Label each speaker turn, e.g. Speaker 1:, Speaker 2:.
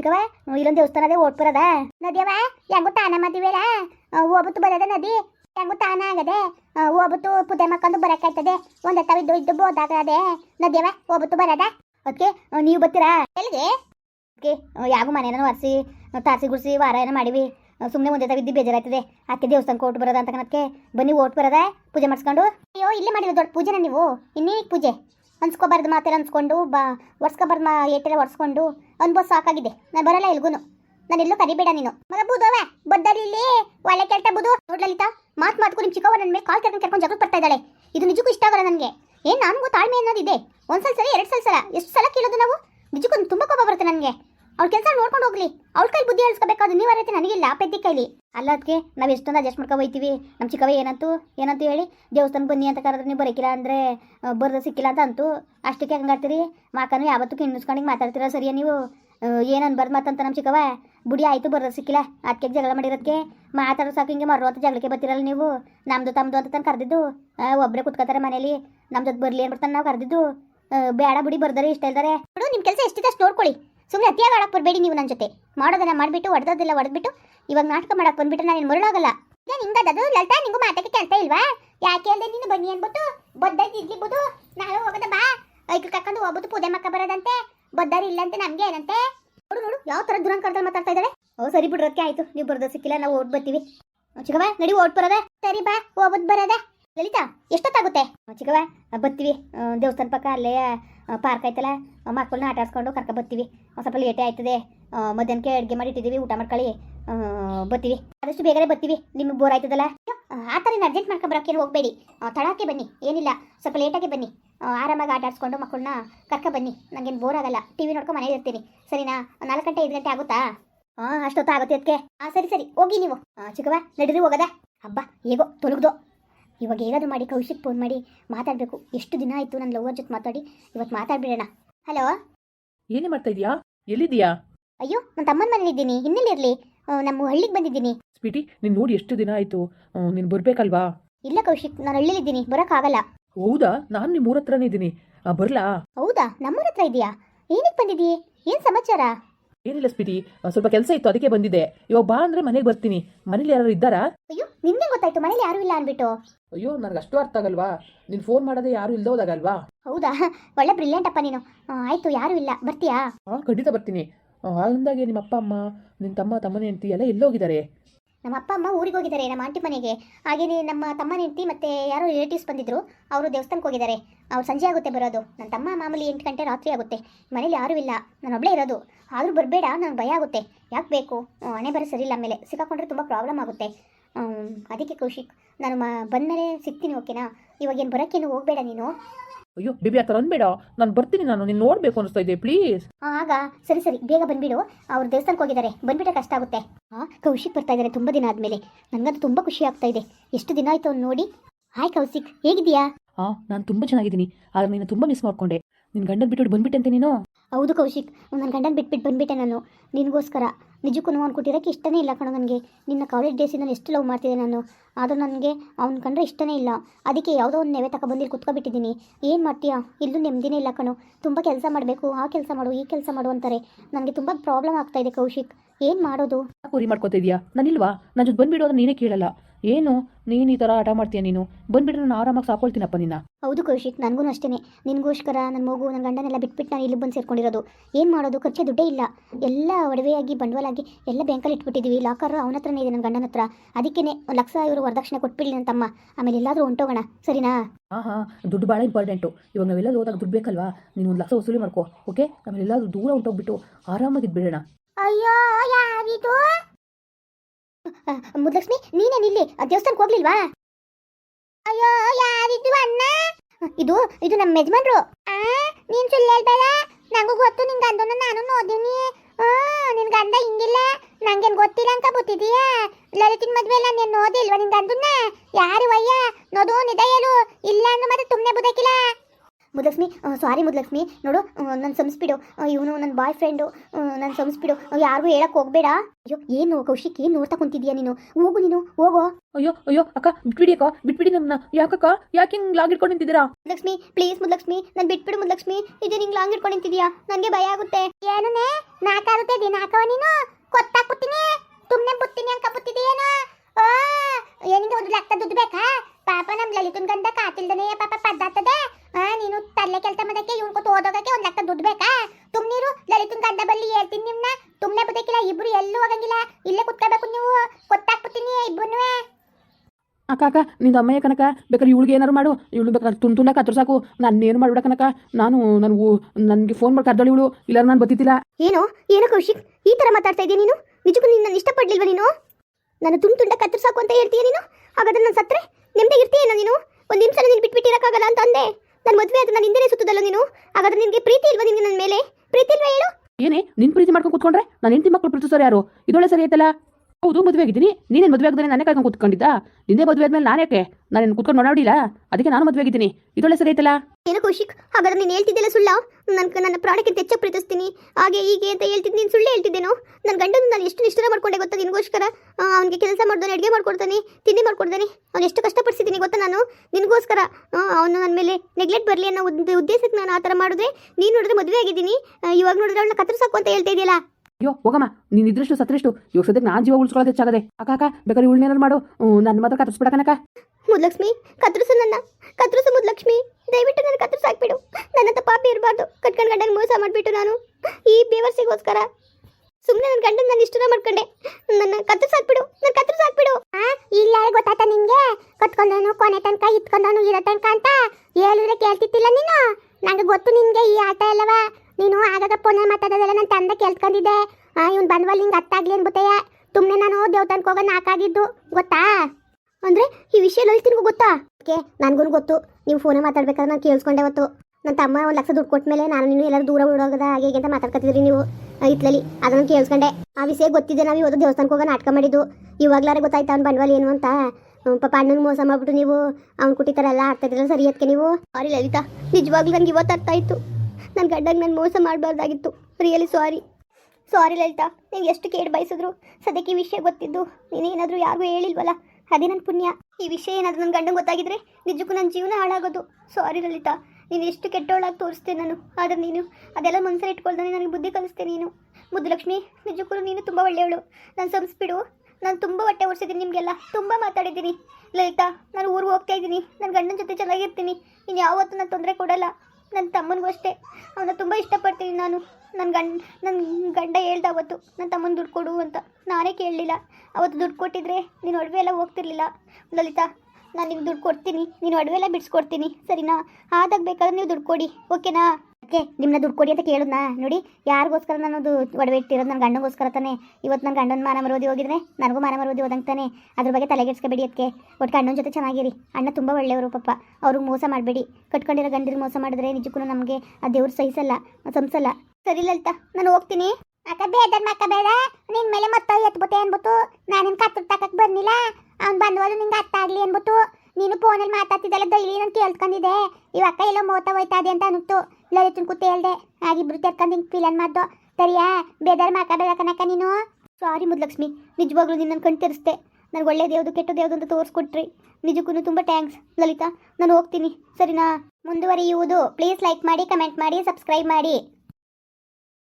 Speaker 1: ಚಿಕ್ಕವ ಇಲ್ಲೊಂದು ದೇವಸ್ಥಾನ ಅದೇ ಓಟ್ ಬರದ ನದಿಯವ ಹೆಂಗು ತಾನ ಮದಿವೆಲ್ಲ ಹೋಗ್ಬಿಟ್ಟು ಬರದ ನದಿ? ಹೆಂಗು ತಾನ ಆಗದೆ? ಹೋಗ್ಬಿಟ್ಟು ಪುದೆ ಮಕ್ಕಂದು ಬರಕಾಯ್ತದೆ ಒಂದ್ ಇದ್ದು ಇದ್ದು ಬೋದಾಗದೆ ನದಿಯವ ಹೋಗ್ಬಿಟ್ಟು ಬರದ? ಅದಕ್ಕೆ ನೀವು ಬರ್ತೀರಾ? ಎಲ್ಲಿಗೆ? ಓಕೆ ಯಾಗು ಮನೇನ ಒರೆಸಿ ತಾಸಿ ಗುಡಿಸಿ ವಾರ ಏನೋ ಮಾಡಿವಿ. ಸುಮ್ಮನೆ ಒಂದೇ ತಾವಿದ್ದು ಬೇಜಾರಾಯ್ತದೆ. ಅಕ್ಕಿ ದೇವಸ್ಥಾನಕ್ಕೆ ಓಟ್ ಬರೋದ ಅಂತ ಬನ್ನಿ, ಓಟ್ ಬರದ, ಪೂಜೆ ಮಾಡಿಸ್ಕೊಂಡು. ಅಯ್ಯೋ, ಇಲ್ಲೇ ಮಾಡಿರೋ ದೊಡ್ಡ ಪೂಜೆನ ನೀವು? ಇನ್ನೇನಿಗೆ ಪೂಜೆ. ಅನ್ಸ್ಕೊಬಾರ್ದು ಮಾತೆಲ್ಲ ಅನ್ಸ್ಕೊಂಡು, ಬಾ, ಒರ್ಸ್ಕೊಬಾರ್ದು ಮಾ, ಏಟೆಲ್ಲ ಒರ್ಸ್ಕೊಂಡು. ಅನ್ಬೋದು ಸಾಕಾಗಿದೆ. ನಾನು ಬರಲ್ಲ ಎಲ್ಗೂ ನಾನು ಎಲ್ಲೂ ಕರಿಬೇಡ ನೀನು. ಮಗ ಬೂದವ, ಬದ್ದಲಿ ಇಲ್ಲಿ, ಒಳ್ಳೆ ಕೆಟ್ಟ ಬುದು. ನೋಡ್ಲಲಿತಾ ಮಾತು ಮಾತ್ಕು ನಿಮ್ಮ ಚಿಕ್ಕವ ನನ್ನ ಮೇಲೆ ಕಾಲ್ ಕರ್ಕೊಂಡು ಕರ್ಕೊಂಡು ಜಗಳ ಬರ್ತಾ ಇದ್ದಾಳೆ. ಇದು ನಿಜಕ್ಕೂ ಇಷ್ಟ ಆಗಲ್ಲ ನನಗೆ. ಏನು ನನಗೂ ತಾಳ್ಮೆ ಅನ್ನೋದಿದೆ ಒಂದ್ಸಲ ಸರಿ, ಎರಡು ಸಲ ಸಲ. ಎಷ್ಟು ಸಲ ಕೇಳೋದು ನಾವು? ನಿಜಕ್ಕೂ ತುಂಬ ಕೋಪ ಬರುತ್ತೆ ನನಗೆ. ಅವ್ಳ ಕೆಲಸ ನೋಡ್ಕೊಂಡು ಹೋಗ್ಲಿ. ಅವ್ರ ಕೈ ಬುದ್ಧಿ ಹೇಳ್ಸ್ಕೋಬೇಕಾದ್ರೆ ನೀವು ಅರೈತೆ ನನಗಿಲ್ಲ ಪೆದ್ದಿ ಕೈಲಿ. ಅಲ್ಲ ಅದಕ್ಕೆ ನಾವು ಎಷ್ಟೊಂದು ಅಡ್ಜಸ್ಟ್ ಮಾಡ್ಕೊಂಡು ಹೋಯ್ತೀವಿ. ನಮ್ಮ ಚಿಕ್ಕವ ಏನಂತು, ಏನಂತೂ ಹೇಳಿ? ದೇವಸ್ಥಾನ ಬನ್ನಿ ಅಂತ ಕರೆದ್ರೆ ನೀವು ಬರೀಕಿಲ್ಲ ಅಂದರೆ ಬರೋದು ಸಿಕ್ಕಿಲ್ಲ ಅಂತ ಅಂತು. ಅಷ್ಟಕ್ಕೆ ಹಂಗಾಡ್ತೀರಿ ಮಾಕನು ಯಾವತ್ತೂ ಕಿಣ್ಣಿಸ್ಕೊಂಡು ಮಾತಾಡ್ತೀರ ಸರಿಯಾ ನೀವು? ಏನು ಅನ್ಬಾರ್ದು ಮಾತಂತ ನಮ್ಮ ಚಿಕ್ಕವ ಬುಡಿ ಆಯಿತು, ಬರೋದು ಸಿಕ್ಕಿಲ್ಲ. ಅದಕ್ಕೆ ಜಗಳ ಮಾಡಿರೋದಕ್ಕೆ ಮಾತಾಡೋ ಸಾಕು ಹಿಂಗೆ ಮರೋ ಅಂತ ಜಗಳಕ್ಕೆ ಬರ್ತಿರಲ್ಲ ನೀವು? ನಮ್ಮದು ತಮ್ಮದು ಅಂತ ತಂದು ಕರೆದಿದ್ದು. ಒಬ್ಬರೇ ಕುತ್ಕೋತಾರೆ ಮನೇಲಿ. ನಮ್ಮ ಜೊತೆ ಬರಲಿ ಅಂದ್ಬಿಡ್ತಾನೆ ನಾವು ಕರೆದಿದ್ದು. ಬೇಡ ಬುಡಿ, ಬರ್ದಾರೆ, ಇಷ್ಟ ಇದ್ದಾರೆ ನಿಮ್ಮ ಕೆಲಸ ಎಷ್ಟಿದೆ ಅಷ್ಟು ನೋಡ್ಕೊಳ್ಳಿ. ಸುಮ್ಮನೆ ಅತಿಯಾಗಿ ಆಡಕ್ಕೆ ಬರಬೇಡಿ ನೀವು ನನ್ನ ಜೊತೆ. ಮಾಡೋದನ್ನ ಮಾಡಿಬಿಟ್ಟು ಹೊಡೆದೋದಿಲ್ಲ ಹೊಡೆದ್ಬಿಟ್ಟು ಇವಾಗ ನಾಟಕ ಮಾಡಕ್ಕೆ ಬಂದ್ಬಿಟ್ಟು ನಾನು ಮರಳಾಗಲ್ಲ. ಈಗ ಅದು ಲಲಿತಾ, ನಿಂಗೂ ಮಾತಾಡಕ್ಕೆ ಕೆಲಸ ಇಲ್ವಾ? ಯಾಕೆ ಅಂದ್ರೆ ನೀನು ಬನ್ನಿ ಅನ್ಬಿಟ್ಟು ಬದ್ದೈತಿ ಇದ್ಲಿಬೋದು ನಾಳೆ ಹೋಗೋದ ಬಾ. ಐಕ್ಳು ಕರ್ಕೊಂಡು ಹೋಗ್ಬೋದು ಪೂಜೆ ಮಕ್ಕ ಬರೋದಂತೆ. ಬದ್ದಾರಿ ಇಲ್ಲಂತೆ ನಮ್ಗೆ ಏನಂತೆ? ನೋಡು ನೋಡು, ಯಾವ ಥರ ದುರಂಕರದಲ್ಲಿ ಮಾತಾಡ್ತಾ ಇದ್ದಾರೆ ಓ, ಸರಿ ಬಿಡ್ರಕ್ಕೆ ಆಯ್ತು. ನೀವು ಬರೋದು ಸಿಕ್ಕಿಲ್ಲ, ನಾವು ಓಟ್ ಬರ್ತೀವಿ. ಚಿಕ್ಕವ ನಡಿ ಓಟ್ ಬರೋದ. ಸರಿ ಬಾ ಹೋಗ್ಬೋದು ಬರೋದ. ಲಲಿತಾ, ಎಷ್ಟೊತ್ತಾಗುತ್ತೆ? ಚಿಕ್ಕವ ಬರ್ತೀವಿ ದೇವಸ್ಥಾನ ಪಕ್ಕ ಅಲ್ಲೇ ಪಾರ್ಕ್ ಐತಲ್ಲ ಮಕ್ಕಳನ್ನ ಆಟ ಆಡ್ಸ್ಕೊಂಡು ಕರ್ಕೊ ಬರ್ತೀವಿ ಒಂದು ಸ್ವಲ್ಪ ಲೇಟೇ ಆಯ್ತದೆ. ಮಧ್ಯಾಹ್ನಕ್ಕೆ ಅಡುಗೆ ಮಾಡಿ ಇಟ್ಟಿದ್ದೀವಿ, ಊಟ ಮಾಡ್ಕೊಳ್ಳಿ. ಬರ್ತೀವಿ ಆದಷ್ಟು ಬೇಗನೆ ಬರ್ತೀವಿ ನಿಮ್ಗೆ ಬೋರ್ ಆಯ್ತದಲ್ಲ? ಆ ಥರ ಏನು ಅರ್ಜೆಂಟ್ ಮಾಡ್ಕೊಂಬರೋಕ್ಕೇನು ಹೋಗಬೇಡಿ. ತಡಕ್ಕೆ ಬನ್ನಿ, ಏನಿಲ್ಲ. ಸ್ವಲ್ಪ ಲೇಟಾಗಿ ಬನ್ನಿ. ಆರಾಮಾಗಿ ಆಟ ಆಡಿಸ್ಕೊಂಡು ಮಕ್ಕಳನ್ನ ಕರ್ಕೊ ಬನ್ನಿ. ನನಗೇನು ಬೋರ್ ಆಗಲ್ಲ. ಟಿ ವಿ ನೋಡ್ಕೊಂಡು ಮನೇಲಿ ಇರ್ತೀನಿ. ಸರಿನಾ? ನಾಲ್ಕು ಗಂಟೆ, ಐದು ಗಂಟೆ ಆಗುತ್ತಾ? ಹಾಂ ಅಷ್ಟೊತ್ತಾಗುತ್ತೆ ಅದಕ್ಕೆ ಹಾಂ ಸರಿ ಸರಿ, ಹೋಗಿ ನೀವು. ಚಿಕ್ಕವ ನಡೀರಿ, ಹೋಗದ. ಹಬ್ಬ ಹೇಗೋ ತೊಲಗ್ದು. ಇವಾಗ ಹೇಗಾದ್ರು ಮಾಡಿ ಕೌಶಿಕ್ ಫೋನ್ ಮಾಡಿ ಮಾತಾಡಬೇಕು. ಎಷ್ಟು ದಿನ ಆಯಿತು ನನ್ನ ಲವರ್ ಜೊತೆ ಮಾತಾಡಿ? ಇವತ್ತು ಮಾತಾಡ್ಬಿಡೋಣ. ಹಲೋ
Speaker 2: ಏನೇ ಮಾಡ್ತಾ ಇದೀಯಾ? ಎಲ್ಲಿದ್ದೀಯಾ?
Speaker 1: ಅಯ್ಯೋ ನನ್ನ ತಮ್ಮನ ಮನೇಲಿದ್ದೀನಿ. ಇರಲಿ? ನಮ್ಮ ಹಳ್ಳಿಗೆ ಬಂದಿದ್ದೀನಿ.
Speaker 2: ಸ್ವೀಟಿ ನೀನು ನೋಡಿ ಎಷ್ಟು ದಿನ ಆಯಿತು? ನೀನು ಬರಬೇಕಲ್ವಾ?
Speaker 1: ಇಲ್ಲ ಕೌಶಿಕ್ ನಾನು ಹಳ್ಳಿಲಿದ್ದೀನಿ. ಬರೋಕ್ಕಾಗಲ್ಲ.
Speaker 2: ಹೌದಾ? ನಾನು ನಿಮ್ಮ ಊರ ಹತ್ರನೇ ಇದ್ದೀನಿ ಬರಲಾ?
Speaker 1: ಹೌದಾ? ನಮ್ಮೂರ ಹತ್ರ ಇದೆಯಾ ಏನಕ್ಕೆ ಬಂದಿದ್ದೀ ಏನು ಸಮಾಚಾರ?
Speaker 2: ಏನಿಲ್ಲ ಸ್ಪೀತಿ ಸ್ವಲ್ಪ ಕೆಲಸ ಇತ್ತು ಅದಕ್ಕೆ ಬಂದಿದ್ದೆ. ಇವಾಗ ಬಾ ಅಂದ್ರೆ ಮನೆಗೆ ಬರ್ತೀನಿ. ಮನೇಲಿ ಯಾರು ಇದ್ದಾರಾ?
Speaker 1: ಅಯ್ಯೋ ನಿಮ್ಗೆ ಗೊತ್ತಾಯ್ತು? ಮನೇಲಿ ಯಾರು ಇಲ್ಲ ಅನ್ಬಿಟ್ಟು
Speaker 2: ಅಯ್ಯೋ ನನಗೆ ಅಷ್ಟು ಅರ್ಥ ಆಗಲ್ವಾ? ನೀನು ಫೋನ್ ಮಾಡೋದೇ ಯಾರು ಇಲ್ದೋದಾಗಲ್ವಾ
Speaker 1: ಹೌದಾ? ಒಳ್ಳೆ ಬ್ರಿಲಿಯಂಟ್ ಅಪ್ಪ ನೀನು. ಆ, ಆಯ್ತು ಯಾರು ಇಲ್ಲ. ಬರ್ತೀಯಾ?
Speaker 2: ಹಾಂ ಖಂಡಿತ ಬರ್ತೀನಿ. ಅಂದಾಗೆ ನಿಮ್ಮ ಅಪ್ಪ ಅಮ್ಮ ನಿನ್ನ ತಮ್ಮ ತಮ್ಮನ ಹೆಂಡತಿ ಎಲ್ಲ ಎಲ್ಲೋಗಿದ್ದಾರೆ.
Speaker 1: ನಮ್ಮ ಅಪ್ಪ ಅಮ್ಮ ಊರಿಗೆ ಹೋಗಿದ್ದಾರೆ, ನಮ್ಮ ಆಂಟಿ ಮನೆಗೆ. ಹಾಗೆಯೇ ನಮ್ಮ ತಮ್ಮನ ಹೆಂಡತಿ ಮತ್ತೆ ಯಾರೋ ರಿಲೇಟಿವ್ಸ್ ಬಂದಿದ್ರು, ಅವರು ದೇವಸ್ಥಾನಕ್ಕೆ ಹೋಗಿದ್ದಾರೆ. ಅವ್ರು ಸಂಜೆ ಆಗುತ್ತೆ ಬರೋದು. ನನ್ನ ತಮ್ಮ ಮಾಮೂಲಿ ಎಂಟು ಗಂಟೆ ರಾತ್ರಿ ಆಗುತ್ತೆ. ಮನೇಲಿ ಯಾರೂ ಇಲ್ಲ. ನಾನು ಒಬ್ಬಳೇ ಇರೋದು. ಆದರೂ ಬರಬೇಡ ನನಗೆ ಭಯ ಆಗುತ್ತೆ. ಯಾಕೆ ಬೇಕು? ಹಣೆ ಬರೋ ಸರಿ ಇಲ್ಲ ಆಮೇಲೆ. ಸಿಕ್ಕಾಕೊಂಡ್ರೆ ತುಂಬ ಪ್ರಾಬ್ಲಮ್ ಆಗುತ್ತೆ. ಅದಕ್ಕೆ ಕೌಶಿಕ್, ನಾನು ಮ, ಬಂದಮೇಲೆ ಸಿಗ್ತೀನಿ ಓಕೆನಾ ಇವಾಗೇನು ಬರೋಕ್ಕೇನು ಹೋಗಬೇಡ ನೀನು?
Speaker 2: ಅಯ್ಯೋ ಬೇಬಿ ಆ ಥರ ಅನ್ಬೇಡ. ನಾನು ಬರ್ತೀನಿ ನಾನು ನೀನು ನೋಡಬೇಕು ಅನಿಸ್ತಾ ಇದೆ ಪ್ಲೀಸ್
Speaker 1: ಆಗ ಸರಿ ಸರಿ ಬೇಗ ಬಂದ್ಬಿಡು. ಅವ್ರ ದೇವಸ್ಥಾನಕ್ಕೆ ಹೋಗಿದ್ದಾರೆ ಬಂದ್ಬಿಟ್ರೆ ಕಷ್ಟ ಆಗುತ್ತೆ. ಹಾಂ ಕೌಶಿಕ್ ಬರ್ತಾ ಇದ್ದಾರೆ ತುಂಬ ದಿನ ಆದಮೇಲೆ. ನನಗಂತೂ ತುಂಬ ಖುಷಿ ಆಗ್ತಾ ಇದೆ. ಎಷ್ಟು ದಿನ ಆಯ್ತು ಅವ್ನು ನೋಡಿ? ಹಾಯ್ ಕೌಶಿಕ್. ಹೇಗಿದೆಯಾ
Speaker 2: ಹಾ ನಾನು ತುಂಬ ಚೆನ್ನಾಗಿದ್ದೀನಿ. ಆದರೆ ನೀನು ತುಂಬ ಮಿಸ್ ಮಾಡ್ಕೊಂಡೆ. ನಿನ್ನ ಗಂಡನ ಬಿಟ್ಟು ಬಂದ್ಬಿಟ್ಟೆ ಅಂತ ನೀನು?
Speaker 1: ಹೌದು ಕೌಶಿಕ್. ನನ್ನ ಗಂಡನ ಬಿಟ್ಬಿಟ್ಟು ಬಂದ್ಬಿಟ್ಟೆ ನಾನು. ನಿನಗೋಸ್ಕರ. ನಿಜಕ್ಕೂ ಅವ್ನು ಕೊಟ್ಟಿರೋಕ್ಕೆ ಇಷ್ಟನೇ ಇಲ್ಲ ಕಣೋ ನನಗೆ. ನಿನ್ನ ಕಾಲೇಜ್ ಡೇಸಿಂದ ಎಷ್ಟು ಲವ್ ಮಾಡ್ತಿದ್ದೆ ನಾನು. ಆದರೂ ನನಗೆ ಅವ್ನು ಕಂಡ್ರೆ ಇಷ್ಟನೇ ಇಲ್ಲ. ಅದಕ್ಕೆ ಯಾವುದೋ ಒಂದು ನೆವೆ ತಗೊಬಂದಿಲ್ಲಿ ಕುತ್ಕೊಬಿಟ್ಟಿದ್ದೀನಿ. ಏನು ಮಾಡ್ತೀಯಾ? ಇಲ್ಲೂ ನೆಮ್ಮದಿನೇ ಇಲ್ಲ ಕಣೋ. ತುಂಬ ಕೆಲಸ ಮಾಡಬೇಕು, ಆ ಕೆಲಸ ಮಾಡು, ಈ ಕೆಲಸ ಮಾಡು ಅಂತಾರೆ. ನನಗೆ ತುಂಬ ಪ್ರಾಬ್ಲಮ್ ಆಗ್ತಾ ಇದೆ ಕೌಶಿಕ್. ಏನು ಮಾಡೋದು?
Speaker 2: ಕುರಿ ಉರಿ ಮಾಡ್ಕೋತಾ ಇದೀಯಾ ನಾನಿಲ್ವಾ? ನನ್ನ ಜೊತೆ ಬಂದ್ಬಿಡು ಅಂದ್ರೆ ನೀನೇ ಕೇಳಲ್ಲ. ಏನು? ನೀನು ಈ ಥರ ಆಟ ಮಾಡ್ತೀಯ ನೀನು? ಬಂದ್ಬಿಟ್ಟು ನಾನು ಆರಾಮಾಗಿ ಸಾಕೊಳ್ತೀನಪ್ಪ ನಿನ್ನ.
Speaker 1: ಹೌದು ಕೌಶಿಕ್ ನನಗೂ ಅಷ್ಟೇ ನಿನಗೋಸ್ಕರ ನನ್ನ ಮಗು ನನ್ನ ಗಂಡನೆಲ್ಲ ಬಿಟ್ಬಿಟ್ಟು ನಾನು ಇಲ್ಲಿ ಬಂದು ಸೇರ್ಕೊಂಡಿರೋದು. ಏನು ಮಾಡೋದು? ಖರ್ಚೆ ದುಡ್ಡೇ ಇಲ್ಲ. ಎಲ್ಲ ಒಡವೆಯಾಗಿ ಬಂಡವಾಳಾಗಿ ಎಲ್ಲ ಬ್ಯಾಂಕಲ್ಲಿ ಇಟ್ಬಿಟ್ಟಿದ್ದೀವಿ ಲಾಕರ್ ಅವನ ಹತ್ರನೇ ಇದೆ ನನ್ನ ಗಂಡನ ಹತ್ರ. ಅದಕ್ಕೇ ಲಕ್ಷ ಇವರು ವರದಕ್ಷಿಣೆ ಕೊಟ್ಬಿಡಲಿ ನನ್ನ ತಮ್ಮ. ಆಮೇಲೆ ಎಲ್ಲಾದರೂ ಹೊಂಟೋಗೋಣ. ಸರಿನಾ?
Speaker 2: ಹಾಂ ಹಾಂ. ದುಡ್ಡು ಭಾಳ ಇಂಪಾರ್ಟೆಂಟು. ಇವಾಗ ನಾವೆಲ್ಲ ಹೋದಾಗ ದುಡ್ಡು ಬೇಕಲ್ವಾ? ನೀನು ಒಂದು ಲಕ್ಷ ವಸೂಲಿ ಮಾಡ್ಕೋ ಓಕೆ? ಆಮೇಲೆ ಎಲ್ಲಾದ್ರೂ ದೂರ ಹೊಂಟೋಗ್ಬಿಟ್ಟು ಆರಾಮಾಗಿ ಬಿಡೋಣ
Speaker 1: ಅಯ್ಯೋ ಯಾರಿದು ಮುದ್ಲಕ್ಷ್ಮಿ, ನೀನೇನು ಇಲ್ಲಿ? ದೇವಸ್ಥಾನಕ್ಕೆ ಹೋಗ್ಲಿಲ್ವಾ? ಅಯ್ಯೋ, ಯಾರಿದ್ದು ಅಣ್ಣ? ಇದು ಇದು ನಮ್ಮ ಯಜಮಾನ್ರು. ನೀನ್ ಸುಳ್ಳು ಹೇಳ್ಬೇಡ. ನಂಗೂ ಗೊತ್ತು, ನಿನ್ ಗಂಡನ ನಾನು ನೋಡಿನಿ ನಿನ್ ಗಂಡ ಹಿಂಗಿಲ್ಲ. ನಂಗೇನ್ ಗೊತ್ತಿಲ್ಲ ಅಂತ ಬುತ್ತಿದೀಯ ಲಲಿತಿನ ಮದ್ವೆ ಎಲ್ಲ ನೀನ್ ನೋಡಿಲ್ವಾ ನಿನ್ ಗಂಡನ್ನ? ಯಾರು ವಯ್ಯ ನೋಡು ನಿದ ಹೇಳು. ಇಲ್ಲ ಅಂದ್ರೆ ಮತ್ತೆ ತುಮ್ನೆ ಬುದಕಿಲ್ಲ ಮುದ್ಲಕ್ಷ್ಮಿ ಸಾರಿ ಮುದ್ಲಕ್ಷ್ಮಿ. ನೋಡು ನನ್ನ ಸಂಸ್ಬಿಡು. ಇವನು ನನ್ನ ಬಾಯ್ ಫ್ರೆಂಡು ನನ್ನ ಸಂಸ್ಬಿಡು. ಯಾರಿಗೂ ಹೇಳಕ್ ಹೋಗ್ಬೇಡ. ಅಯ್ಯೋ ಏನು ಕೌಶಿಕ್ ಏನು ನೋಡ್ತಾ ಕುಂತಿದ್ಯಾ ನೀನು? ಹೋಗು ನೀನು ಹೋಗೋ.
Speaker 2: ಅಯ್ಯೋ ಅಯ್ಯೋ ಅಕ್ಕ ಬಿಟ್ಬಿಡಿ ಅಕ್ಕ ಬಿಟ್ಬಿಡಿ ನಮ್ಮನ್ನ ಯಾಕಕ್ಕ ಯಾಕೆ ಹಿಂಗೆ ಲಾಗ್ ಇಟ್ಕೊಂಡು ನಿಂತಿದ್ದೀರಾ?
Speaker 1: ಲಕ್ಷ್ಮಿ ಪ್ಲೀಸ್ ಮುದಲಕ್ಷ್ಮಿ ನಾನು ಬಿಟ್ಬಿಡು ಮುದ್ಲಕ್ಷ್ಮಿ. ಇದು ನಿಂಗೆ ಲಾಂಗ್ ಇಟ್ಕೊಂಡು ನಿಂತಿದ್ಯಾ? ನನಗೆ ಭಯ ಆಗುತ್ತೆ. ಏನೇ ನಾಕಾಗುತ್ತೆ ದಿನ ಹಾಕವ ನೀನು? ಕೊತ್ತಾಕ್ಬಿಡ್ತೀನಿ ತುಮ್ನೆ ಬುತ್ತೀನಿ ಅಂಕ ಬುತ್ತಿದೆಯೇನೋ ಓ ಏನಿಗೆ ಒಂದು ಲಕ್ಷ ದುಡ್ಡು ಬೇಕಾ? ಪಾಪ ನಮ್ ಲಲಿತನ್ ಗಂಡ ಕಾತಿಲ್ದನೆ ಪಾಪ ಆ ನೀನು ತಲೆ ಕೆಲಸ ಮಾಡೋಕ್ಕೆ ಇವ್ನ್ ಕೊಟ್ಟು ಓದೋಗಕ್ಕೆ ಒಂದು ಲಕ್ಕ ದುಡ್ಡು ಬೇಕಾ? ತುಮ್ನೀರು ಲಲಿತನ್ ಗಂಡ ಬಲ್ಲಿ ಹೇಳ್ತೀನಿ ನಿಮ್ನ. ತುಮ್ನೆ ಬುದ್ದಕ್ಕಿಲ್ಲ ಇಬ್ರು ಎಲ್ಲೂ ಹೋಗಂಗಿಲ್ಲ. ಇಲ್ಲೇ ಕುತ್ಕೋಬೇಕು ನೀವು. ಕೊತ್ತಾಕ್ಬಿಡ್ತೀನಿ ಇಬ್ಬರು
Speaker 2: ಅಕ್ಕ ಅಕ್ಕ ನಿಂದು ಅಮ್ಮಯ್ಯ ಕನಕ ಬೇಕಾದ್ರೆ ಇವಳಿಗೆ ಏನಾರು ಮಾಡು. ಇವಳು ಬೇಕಾದ್ರೆ ತುಂಡು ತುಂಡ ಕತ್ರ ಸಾಕು. ನಾನು ಏನು ಮಾಡ್ಬಿಡ ಕನಕ ನಾನು ನನಗೂ ನನಗೆ ಫೋನ್ ಮಾಡಿ ಕರ್ದಳು ಇವಳು. ಇಲ್ಲ ನಾನು ಬತ್ತಿದ್ದಿಲ್ಲ.
Speaker 1: ಏನು? ಏನು ಕೌಶಿಕ್? ಈ ತರ ಮಾತಾಡ್ತಾ ಇದೀಯ ನೀನು? ನಿಜಕ್ಕೂ ನಿನ್ನ ಇಷ್ಟಪಡ್ಲಿಲ್ವಾ ನೀನು? ನಾನು ತುಂಡು ತುಂಡ ಸಾಕು ಅಂತ ಹೇಳ್ತೀಯ ನೀನು? ಹಾಗಾದ್ರೆ ನಾನು ಸತ್ರೆ? ನೆಮ್ಮದಿ ಇರ್ತೀಯೇನೋ ನೀನು? ಒಂದು ನಿಮಿಷ ನೀನು ಬಿಟ್ಬಿಟ್ಟಿರೋಕ್ಕಾಗಲ್ಲ ಅಂತ ಅಂದೆ. ನನ್ನ ಮದುವೆ ಅದು ನಾನು ಹಿಂದೆ ಸುತ್ತದಲ್ಲ ನೀನು? ಹಾಗಾದ್ರೆ ನಿನಗೆ ಪ್ರೀತಿ ಇಲ್ವಾ ನಿನಗೆ ನನ್ನ ಮೇಲೆ? ಪ್ರೀತಿ ಇಲ್ವಾ ಹೇಳು?
Speaker 2: ಏನೇ, ನಿನ್ ಪ್ರೀತಿ ಮಾಡ್ಕೊಂಡು ಕೂತ್ಕೊಂಡ್ರೆ? ನಾನು ಹೆಂಡತಿ ಮಕ್ಕಳು ಪ್ರೀತಿಸೋರು ಯಾರು? ಇದೊಳ್ಳೆ ಸರಿ ಆಯ್ತಲ್ಲ? ಹೌದು, ಮದುವೆ ಆಗಿದ್ದೀನಿ. ನೀನೇನು ಮದುವೆ ಆಗದೆ ನಾನೇ ಕಾಯ್ಕೊಂಡು ಕುತ್ಕೊಂಡಿದ್ದ? ನಿನ್ನೆ ಮದುವೆ ಆದ್ಮೇಲೆ ನಾನೇ ಯಾಕೆ? ನಾನು ಕೂತ್ಕೊಂಡು ನೋಡೋಡಿಲ್ಲ ಅದಕ್ಕೆ ನಾನು ಮದುವೆ ಆಗಿದ್ದೀನಿ. ಇದೊಳ್ಳೆ ಸರಿ ಐತಲ್ಲ?
Speaker 1: ಏನೋ ಕೌಶಿಕ್? ಹಾಗಾದ್ರೆ ನೀನು ಹೇಳ್ತಿದ್ದೆಲ್ಲ ಸುಳ್ಳ? ನನ್ನ ನನ್ನ ಪ್ರಾಣಕ್ಕೆ ಹೆಚ್ಚು ಪ್ರೀತಿಸ್ತೀನಿ. ಹಾಗೆ ಹೀಗೆ ಅಂತ ಹೇಳ್ತಿದ್ದು ನೀನು ಸುಳ್ಳು ಹೇಳ್ತಿದ್ದೇನೋ? ನನ್ನ ಗಂಡನ ನಾನು ಎಷ್ಟು ನಿಷ್ಠರ ಮಾಡ್ಕೊಂಡೆ ಗೊತ್ತಾ ನಿನಗೋಸ್ಕರ? ಅವನಿಗೆ ಕೆಲಸ ಮಾಡ್ದಾನೆ ಅಡುಗೆ ಮಾಡ್ಕೊಡ್ತಾನೆ, ತಿಂಡಿ ಮಾಡ್ಕೊಡ್ತಾನೆ. ಅವ್ನು ಎಷ್ಟು ಕಷ್ಟಪಡಿಸಿದ್ದೀನಿ ಗೊತ್ತಾ ನಾನು? ನಿನಗೋಸ್ಕರ ಅವನು ನನ್ನ ಮೇಲೆ ನೆಗ್ಲೆಕ್ಟ್ ಬರಲಿ ಅನ್ನೋ ಒಂದು ಉದ್ದೇಶಕ್ಕೆ ನಾನು ಆ ಥರ ಮಾಡಿದ್ರೆ ನೀನು ನೋಡಿದ್ರೆ ಮದುವೆ ಆಗಿದ್ದೀನಿ. ಇವಾಗ ನೋಡಿದ್ರೆ ಅವಳನ್ನ ಕತ್ತರಿಸಾಕು ಅಂತ ಹೇಳ್ತಾ ಇದೆಯಲ್ಲ?
Speaker 2: ಅಯ್ಯೋ ಹೋಗಮ್ಮ. ನೀನು ಇದ್ರಷ್ಟು ಸತ್ರಿಷ್ಟು ಇವಾಗ ಸದ್ಯಕ್ಕೆ ನಾನು ಜೀವ ಉಳಿಸ್ಕೊಳ್ಳೋದು ಹೆಚ್ಚಾಗದೆ. ಅಕ್ಕ ಅಕ್ಕ ಬೇಕಾದ್ರೆ ಉಳ್ನೇನಾರು ಮಾಡು. ನನ್ನ ಮಾತ್ರ ಕತ್ತರಿಸ್ಬಿಡಕನಕ
Speaker 1: ಮುದ್ಲಕ್ಷ್ಮಿ ಕತ್ತರಿಸು ನನ್ನ. ಕತ್ತರಿಸು ಮುದ್ಲಕ್ಷ್ಮಿ. ದಯವಿಟ್ಟು ನನ್ನ ಕತ್ತರಿಸಿ ಹಾಕ್ಬಿಡು. ನನ್ನ ಹತ್ರ ಪಾಪಿ ಇರಬಾರ್ದು. ಕಟ್ಕೊಂಡು ಗಂಡನ ಮೋಸ ಮಾಡಿಬಿಟ್ಟು ನಾನು ಈ ಬೇವರ್ಸಿಗೋಸ್ಕರ ಸುಮ್ಮನೆ ನನ್ನ ಗಂಡನ ನಾನು ಇಷ್ಟನ ಮಾಡ್ಕೊಂಡೆ. ನನ್ನ ಕತ್ತರಿಸಿ ಹಾಕ್ಬಿಡು. ನನ್ನ ಕತ್ತರಿಸಿ ಹಾಕ್ಬಿಡು. ಇಲ್ಲ ಗೊತ್ತಾಯ್ತ ನಿಂಗೆ? ಕತ್ಕೊಂಡನು ಕೊನೆ ತನಕ ಇತ್ಕೊಂಡನು ಇರೋ ತನಕ ಅಂತ ಹೇಳಿದ್ರೆ ಕೇಳ್ತಿತ್ತಿಲ್ಲ ನೀನು? ನನಗೆ ಗೊತ್ತು ನಿನ್ಗೆ ಈ ಆಟ ಎಲ್ಲವ. ನೀನು ಆಗಾಗ ಫೋನಲ್ಲಿ ಮಾತಾಡೋದೆಲ್ಲ ನನ್ನ ತಂದೆ ಕೇಳ್ಕೊಂಡಿದ್ದೆ ಇವ್ನು ಬಂದ್ವಲ್ ಹಿಂಗೆ ಅತ್ತಾಗ್ಲಿ ಅನ್ಬಿಟ್ಟೆಯ ಸುಮ್ಮನೆ ನಾನು ದೇವ್ತನ್ಕ ಹೋಗೋ ನಾಕಾಗಿದ್ದು. ಗೊತ್ತಾ? ಅಂದ್ರೆ ಈ ವಿಷಯ ಹೇಳ್ತೀನಿ ಗೊತ್ತಾ? ಓಕೆ ನನಗೂ ಗೊತ್ತು. ನೀವು ಫೋನೇ ಮಾತಾಡ್ಬೇಕಾದ್ರೆ ನಾನು ಕೇಳಿಸ್ಕೊಂಡೆ ಅವತ್ತು. ನನ್ನ ತಮ್ಮ ಒಂದು ಲಕ್ಷ ದುಡ್ಡು ಕೊಟ್ಟ ಮೇಲೆ ನಾನು ನೀನು ಎಲ್ಲರೂ ದೂರ ಓಡೋಗದ ಹಾಗೆ ಅಂತ ಮಾತಾಡ್ಕೊತಿದ್ರಿ ನೀವು. ಇತ್ಲಲ್ಲಿ ಅದನ್ನು ಕೇಳಿಸ್ಕೊಂಡೆ. ಆ ವಿಷಯ ಗೊತ್ತಿದೆ. ನಾವು ಇವತ್ತು ದೇವಸ್ಥಾನಕ್ಕೆ ಹೋಗೋ ನಾಟಕ ಮಾಡಿದ್ದು. ಇವಾಗ್ಲಾರೆ ಗೊತ್ತಾಯ್ತು ಅವ್ನು ಬಂಡವಾಳ ಏನು ಅಂತ? ಪಾಪ ಅಣ್ಣನ ಮೋಸ ಮಾಡ್ಬಿಟ್ಟು ನೀವು ಅವ್ನು ಕುಟ್ಟಿತಾರೆಲ್ಲ ಆಡ್ತಿದ್ರಲ್ಲ ಸರಿ ಅದಕ್ಕೆ ನೀವು. ಸಾರಿ ಲಲಿತಾ, ನಿಜವಾಗ್ಲೂ ನನಗೆ ಇವತ್ತು ಅರ್ಥ ಆಯ್ತು. ನನ್ನ ಗಂಡಂಗೆ ನಾನು ಮೋಸ ಮಾಡಬಾರ್ದಾಗಿತ್ತು. Really sorry sorry Lalita. ನೀವು ಎಷ್ಟು ಕೇಳಿ ಬಯಸಿದ್ರು? ಸದ್ಯಕ್ಕೆ ಈ ವಿಷಯ ಗೊತ್ತಿದ್ದು ನೀನೇನಾದರೂ ಯಾರಿಗೂ ಹೇಳಿಲ್ವಲ್ಲ? ಅದೇ ನನ್ನ ಪುಣ್ಯ. ಈ ವಿಷಯ ಏನಾದರೂ ನನ್ನ ಗಂಡಂಗೆ ಗೊತ್ತಾಗಿದ್ರೆ ನಿಜಕ್ಕೂ ನನ್ನ ಜೀವನ ಹಾಳಾಗೋದು. ಸಾರಿ ಲಲಿತಾ. ನೀನು ಎಷ್ಟು ಕೆಟ್ಟವಳಾಗಿ ತೋರಿಸ್ತೀನಿ ನಾನು. ಆದರೆ ನೀನು ಅದೆಲ್ಲ ಮನಸ್ಸಲ್ಲಿ ಇಟ್ಕೊಳ್ದೆ ನನಗೆ ಬುದ್ಧಿ ಕಲಿಸ್ತೆ ನೀನು. ಮುದ್ದುಲಕ್ಷ್ಮಿ ನಿಜಕ್ಕೂ ನೀನು ತುಂಬ ಒಳ್ಳೆಯವಳು. ನಾನು ಸಂಸ್ಬಿಡು ನಾನು ತುಂಬ ಹೊಟ್ಟೆ ಓಡಿಸಿದ್ದೀನಿ ನಿಮಗೆಲ್ಲ. ತುಂಬ ಮಾತಾಡಿದ್ದೀನಿ. ಲಲಿತಾ, ನಾನು ಊರಿಗೆ ಹೋಗ್ತಾ ಇದ್ದೀನಿ. ನನ್ನ ಗಂಡನ ಜೊತೆ ಚೆನ್ನಾಗಿರ್ತೀನಿ. ಇನ್ನು ಯಾವತ್ತೂ ನಾನು ತೊಂದರೆ ಕೊಡಲ್ಲ. ನನ್ನ ತಮ್ಮನಿಗೂ ಅಷ್ಟೇ. ಅವನ್ನ ತುಂಬ ಇಷ್ಟಪಡ್ತೀನಿ ನಾನು. ನನ್ನ ಗಂಡ ನನ್ನ ಗಂಡ ಹೇಳ್ದ ಅವತ್ತು, ನನ್ನ ತಮ್ಮನ ದುಡ್ಡು ಕೊಡು ಅಂತ. ನಾನೇ ಕೇಳಲಿಲ್ಲ. ಅವತ್ತು ದುಡ್ಡು ಕೊಟ್ಟಿದ್ರೆ ನೀನು ಒಡವೆ ಎಲ್ಲ ಹೋಗ್ತಿರ್ಲಿಲ್ಲ. ಲಲಿತಾ, ನಾನು ನಿಮ್ಗೆ ದುಡ್ಡು ಕೊಡ್ತೀನಿ. ನೀನು ಒಡವೆ ಎಲ್ಲ ಬಿಡಿಸ್ಕೊಡ್ತೀನಿ. ಸರಿನಾ? ಆದಾಗ ಬೇಕಾದ್ರೆ ನೀವು ದುಡ್ಡು ಕೊಡಿ. ಓಕೆನಾ? ಓಕೆ ನಿಮ್ಮನ್ನ ದುಡ್ಡು ಕೊಡಿ ಅಂತ ಕೇಳಿದ್ನಾ? ನೋಡಿ, ಯಾರಿಗೋಸ್ಕರ ನಾನದು ಒಡವೆ ಇಟ್ಟಿರೋದು ನನ್ನ ಗಂಡನಗೋಸ್ಕರ ತಾನೆ. ಇವತ್ತು ನನ್ನ ಗಂಡನ ಮಾನ ಮರೋದಿ ಹೋಗಿದ್ರೆ ನನಗೂ ಮಾನ ಮರೋದಿ ಹೋದಂಗೆ ತಾನೆ. ಅದ್ರ ಬಗ್ಗೆ ತಲೆಗೆಡ್ಸ್ಕೊಬೇಡಿ ಅದಕ್ಕೆ ಒಟ್ಟು ಅಣ್ಣನ ಜೊತೆ ಚೆನ್ನಾಗಿರಿ. ಅಣ್ಣ ತುಂಬ ಒಳ್ಳೆಯವರು ಪಾಪ. ಅವ್ರಿಗೆ ಮೋಸ ಮಾಡಬೇಡಿ. ಕಟ್ಕೊಂಡಿರೋ ಗಂಡಿರು ಮೋಸ ಮಾಡಿದ್ರೆ ನಿಜಕ್ಕೂ ನಮಗೆ ಆ ದೇವ್ರು ಸಹಿಸಲ್ಲ, ಸಂಸಲ್ಲ. ಸರಿ ಲಲಿತಾ, ನಾನು ಹೋಗ್ತೀನಿ. ಅಕ್ಕ ಬೇಡ ಅಕ್ಕ ಬೇಡ. ನಿನ್ ಮೇಲೆ ಮತ್ತೆ ಎತ್ಬಿಟ್ಟೆ ಅನ್ಬಿಟ್ಟು ನಿನ್ನ ಕತ್ತು ತಕಕ್ ಬರ್ನಿಲ್ಲ. ಅವ್ನು ಬಂದವಳು ನಿಂಗೆ ಅರ್ಥ ಆಗ್ಲಿ ಅನ್ಬಿಟ್ಟು ನೀನು ಫೋನಲ್ಲಿ ಮಾತಾಡ್ತಿದ್ದಲ್ಲ ದೈಲಿ ನಾನು ಕೇಳ್ಕೊಂಡಿದ್ದೆ ಇವ ಅಕ್ಕ ಎಲ್ಲೋ ಮೋತ ಹೋಯ್ತಾ ಇದೆ ಅಂತ ಅನಿಸ್ತು ಲಲಿತನ್ ಕುತ್ತೆ ಹೇಳ್ದೆ, ಆಗಿಬ್ರು ತೆರ್ಕೊಂಡು ಹಿಂಗೆ ಫೀಲನ್ ಮಾಡ್ದು? ಸರಿಯಾ? ಬೇದಾರ ಮಾಕ ನೀನು? ಸಾರಿ ಮುದ್ಲಕ್ಷ್ಮಿ, ನಿಜವಾಗ್ಲೂ ನಿನ್ನನ್ನು ಕಣ್ ತೆರೆಸ್ತೆ ನನಗೆ ಒಳ್ಳೇದು ಯಾವುದು ಕೆಟ್ಟದ್ದು ಯಾವುದು ಅಂತ ತೋರಿಸ್ಕೊಟ್ರಿ. ನಿಜಕ್ಕೂ ತುಂಬ ಟ್ಯಾಂಕ್ಸ್ ಲಲಿತಾ, ನಾನು ಹೋಗ್ತೀನಿ. ಸರಿನಾ? ಮುಂದುವರಿಯುವುದು. ಪ್ಲೀಸ್ ಲೈಕ್ ಮಾಡಿ ಕಮೆಂಟ್ ಮಾಡಿ ಸಬ್ಸ್ಕ್ರೈಬ್ ಮಾಡಿ.